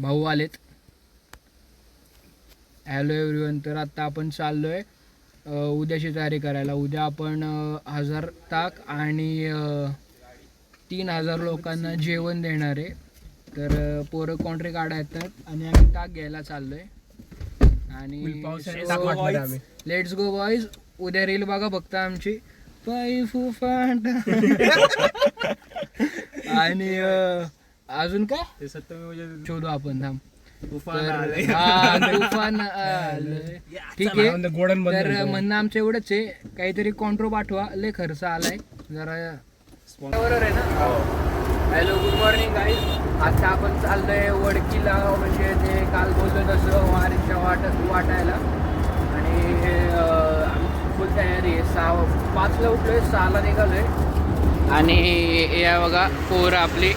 भाऊ आलेत. Hello everyone तर आता आपण चाललोय अ, उद्याची तयारी करायला. उद्या आपण हजार ताक आणि तीन हजार लोकांना जेवण देणार आहे. तर पोरं कॉन्ट्री काढा येतात आणि आम्ही ताक घ्यायला चाललोय. आणि लेट्स गो बॉईज उद्या रील बघा फक्त आमची. आणि अजून काय? ते सत्यमेव शोधू आपण थांब. तुफान तर- आलंय. हा, तुफान आलंय. ठीक आहे. तर म्हणणं आमचं एवढंच आहे. काहीतरी कॉन्ट्रो पाठवा. लय खर्च आलाय. जरा बरोबर आहे ना? हॅलो गुड मॉर्निंग गाईज आता आपण चाललोय वडकीला म्हणजे ते काल बोललो तसं वारीच्या वाट वाटायला. आणि अं, आमची फुल तयारी आहे. सहा पाचला उठलोय सहाला निघालोय. आणि या बघा पोर आपली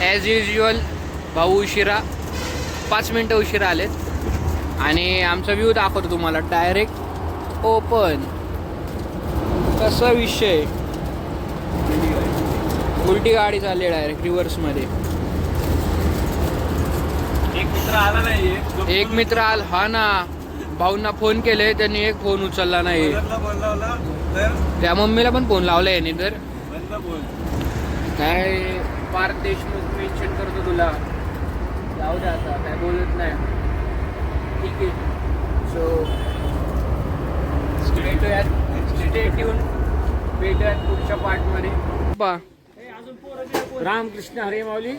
ॲज युजल भाऊ उशिरा पाच मिनटं उशिरा आलेत. आणि आमचा व्ह्यू दाखवतो तुम्हाला डायरेक्ट ओपन कसा विषय? उलटी गाडी चालली डायरेक्ट रिव्हर्समध्ये एक मित्र आला नाहीये. जो एक मित्र आल. हा ना भाऊंना फोन केले त्यांनी एक फोन उचलला नाही. त्या मम्मीला पण फोन लावला याने तर. काय? पार्थ देशमुख मेन्शन करतो तुला. जाऊ दे आता काय बोलत नाही. ठीक आहे. सो भेटूयात. स्टे ट्यून भेटूयात पुढच्या पार्टमध्ये बा. रामकृष्ण हरे माऊली.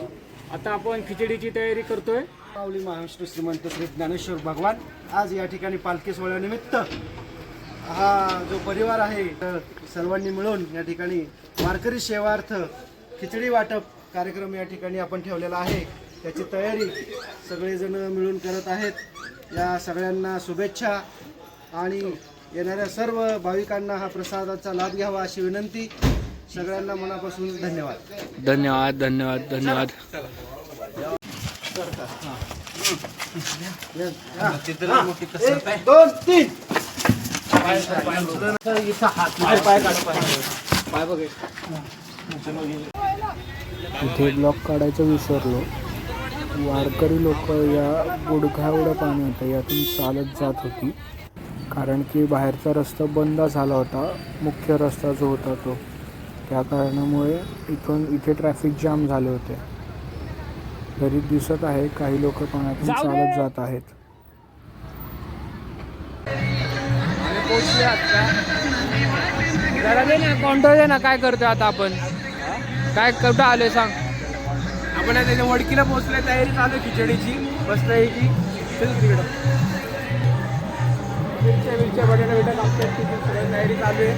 आता आपण खिचडीची तयारी करतोय. माऊली महाविष्णू श्रीमंत श्री ज्ञानेश्वर भगवान. आज या ठिकाणी पालखी सोहळ्यानिमित्त हा जो परिवार आहे तर सर्वांनी मिळून या ठिकाणी वारकरी सेवार्थ खिचडी वाटप कार्यक्रम या ठिकाणी आपण ठेवलेला आहे. त्याची तयारी सगळेजण मिळून करत आहेत. या सगळ्यांना शुभेच्छा आणि येणाऱ्या सर्व भाविकांना हा प्रसादाचा लाभ घ्यावा अशी विनंती. सगळ्यांना मनापासून धन्यवाद. धन्यवाद धन्यवाद धन्यवाद. दोन तीन. इथे ब्लॉक काढायचं विसरलो. वारकरी लोक या गुडघा एवढं पाणी होतं यातून चालत जात होती. कारण की बाहेरचा रस्ता बंद झाला होता मुख्य रस्ता जो होता तो. त्या कारणामुळे इथून इथे ट्रॅफिक जाम झाले होते. तरी दिसत आहे काही लोक पाण्यातून चालत जात आहेत. जरा दे ना काउंटर दे ना काय करतोय आता आपण? काय कुठं आलोय सांग. आपण आता इथे वडकीला पोहोचलोय तयारी चालू आहे खिचडीची. मस्त आहे की. चल तिकडं. मिरच्या मिरच्या बटाटा बिटा लागतात तिथे सगळं तयारी चालू आहे.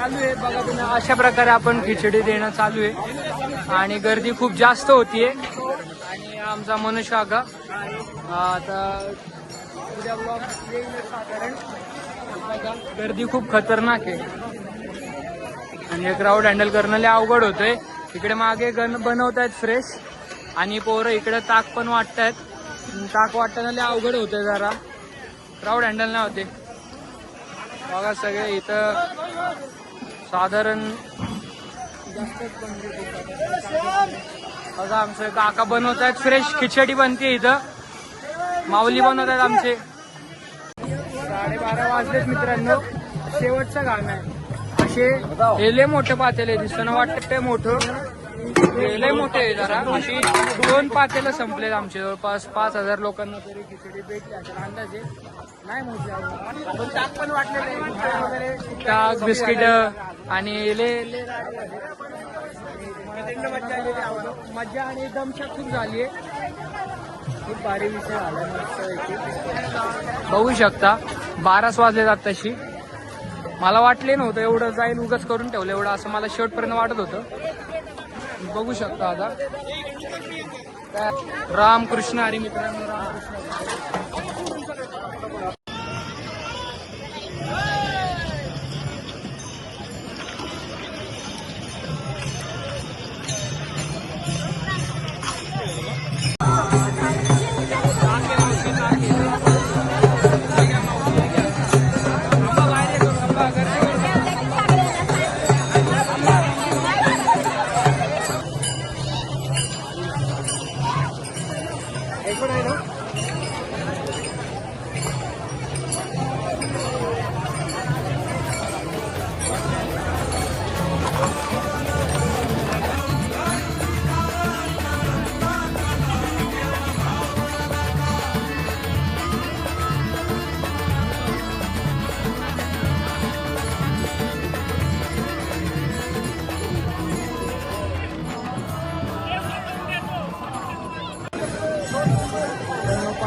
चालू आहे. बघा तुम्ही अशा प्रकारे आपण खिचडी देणं चालू आहे. आणि गर्दी खूप जास्त होतीये. आणि आमचा मनुष्य आगा. आता उद्या ब्लॉग येईल साधारण. बघा, गर्दी खूप खतरनाक आहे. आणि क्राऊड हँडल करणं लय अवघड होतंय. इकडे मागे गण बनवत आहेत फ्रेश आणि पोरं इकडे ताक पण वाटतायत. ताक वाटताना लय अवघड होतंय जरा. क्राऊड हँडल नाही होते. बघा सगळे इथं साधारण जास्तच बघा आमचे काका बनवत आहेत. फ्रेश खिचडी बनते इथं. माऊली बनवत आहेत आमचे. साडेबारा वाजलेत मित्रांनो. शेवटचं गाणं आहे. असे हे लय मोठे पातेले दिसताना वाटतंय मोठं. हे लय मोठे आहे जरा. अशी दोन पातेलं संपलेत आमचे. जवळपास पाच हजार लोकांना तरी खिचडी भेटली असेल अंदाजे. नाही मोठी ताक पण वाटलेले मिठाई वगैरे. ताक बिस्किट आणि ले मज्जा आणि दमछाक खूप झाली आहे. खूप भारी विषय मस्त बघू शकता. बाराच वाजले जात तशी. मला वाटले नव्हतं एवढं जाईल उगाच करून ठेवलं एवढं असं मला शेवटपर्यंत वाटत होतं. बघू शकता आता. रामकृष्ण हरी मित्रांनो रामकृष्ण.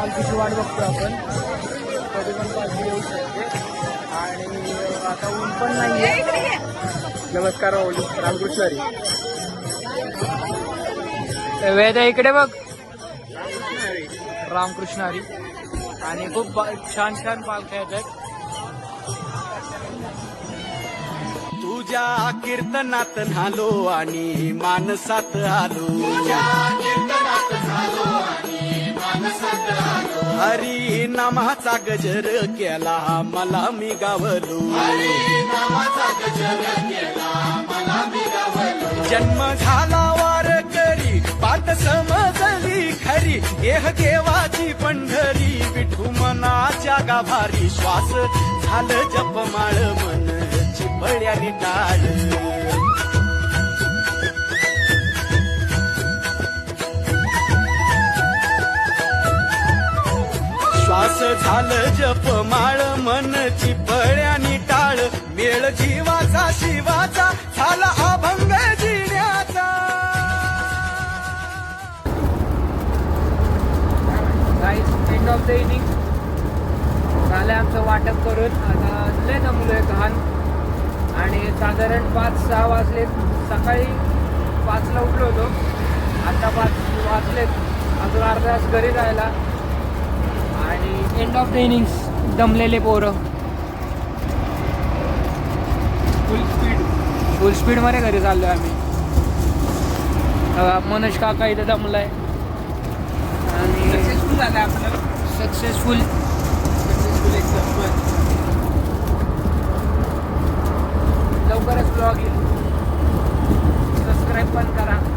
पालखीची वाट बघतो आपण. कधी पण पालखी येऊ शकते. आणि आता ऊन पण नाहीये. नमस्कार ओली रामकृष्ण हरी. वेद इकडे बघ. रामकृष्ण हरी. आणि खूप बा- छान छान पालख्या येतात तुझ्या कीर्तनात न्हालो आणि मानसात आलो. नामाचा गजर केला मला मी गावलो. जन्म झाला वार करी पात समजली खरी देह देवाची पंढरी विठू मनाच्या गाभारी श्वास झालं जपमाळ मन चिपळ्याने टाळ. श्वास झालं जपमाळ मन चिपळ्याने टाळ. मेळ जीवाचा शिवाचा झाला अभंग जिण्याचा. एंड ऑफ द इनिंग झालं आमचं वाटप करून. आता लय जमलोय घाण. आणि साधारण पाच सहा वाजले सकाळी पाचला उठलो होतो. आता पाच वाजलेत. अजून अर्धा तास घरी जायला. एंड ऑफ द इनिंग्स दमलेले पोरं. फुल स्पीड फुल स्पीडमध्ये घरी चाललोय आम्ही. अं, मनोज काका इथे दमलाय. आणि सक्सेसफुल झालं आपलं. सक्सेसफुल सक्सेसफुल लवकरच ब्लॉग येईल. सबस्क्राईब पण करा.